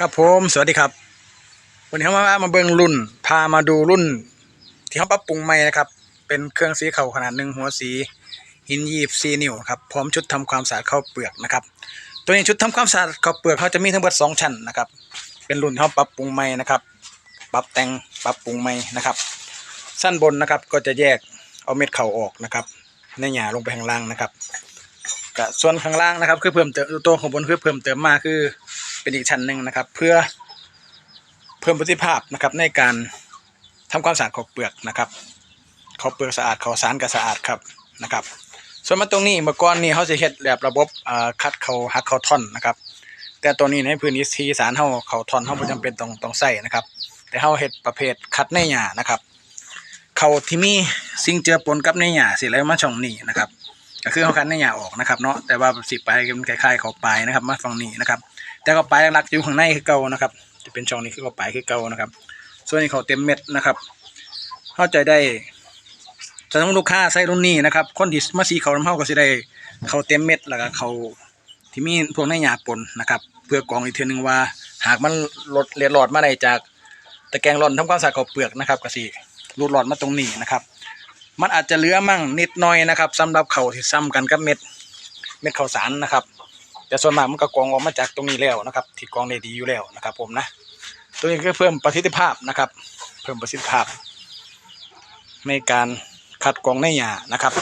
ครับผมสวัสดีครับ วันนี้เขามามาเบิ่งรุ่น พามาดูรุ่น ที่เขาปรับปรุงใหม่นะครับ เป็นเครื่องสีเข่าขนาดหนึ่งหัวสีหินยีบซีนิ้วครับพร้อมชุดทำความสะอาดข้าวเปลือกนะครับ ตัวนี้ชุดทำความสะอาดข้าวเปลือกเขาจะมีทั้งหมดสองชั้นนะครับ เป็นรุ่นที่เขาปรับปรุงใหม่นะครับ ปรับแต่งปรับปรุงใหม่นะครับสั้นบนนะครับก็จะแยกเอาเม็ดเข่าออกนะครับ ในหยาลงไปข้างล่างนะครับกับส่วนข้างล่างนะครับ คือเพิ่มเติมตัวของบนคือเพิ่มเติมมาคือ เป็นอีกชั้นหนึ่งนะครับ เพื่อเพิ่มประสิทธิภาพนะครับในการทำความสะอาดของเปลือกนะครับเขาเปลือกสะอาดขาสารก็สะอาดครับนะครับ ส่วนมาตรงนี้เมื่อก่อนนี่เขาจะเฮ็ดแบบระบบคัดเขาหักเขาท่อนนะครับ แต่ตัวนี้ในพื้นที่ที่สารเขาเขาท่อนเขาบ่จำเป็นต้องต้องใส่นะครับ แต่เขาเฮ็ดประเภทคัดในหญ้านะครับเขาที่มีสิ่งเจือปนกับในหญ้าสิไหลมาช่องนี้นะครับก็คือเขาคัดในหญ้าออกนะครับเนาะแต่ว่าสิไปมันคล้ายๆเขาไปนะครับ มาฝั่งนี้นะครับ แต่ก็ปลายหลักอยู่ข้างในคือเก่านะครับ จะเป็นช่องนี้คือเขาปลายคือเก่านะครับ ส่วนนี้เขาเต็มเม็ดนะครับ เข้าใจได้จะต้องลูกค้าใส่รุ่นนี้นะครับ คนที่มาสีเขาน้ำเฮาก็สิได้เขาเต็มเม็ดแล้วก็เขาที่มีพวกในหยาปนนะครับ เพื่อกองอีกเทีนึงว่า หากมันลดเลียดหลอดมาได้จากตะแกรงร่อนทำความสะอาดเขาเปลือกนะครับก็สิรูดหลอดมาตรงนี้นะครับ มันอาจจะเหลือมั่งนิดหน่อยนะครับสำหรับเขาที่ซ้ำกันกับเม็ดเม็ดข้าวสารนะครับ แต่ส่วนมากมันก็กรองออกมาจากตรงนี้แล้วนะครับ ที่กรองได้ดีอยู่แล้วนะครับ ผมนะ ตัวนี้ก็เพิ่มประสิทธิภาพนะครับ เพิ่มประสิทธิภาพ ในการคัดกรองในหยานะครับ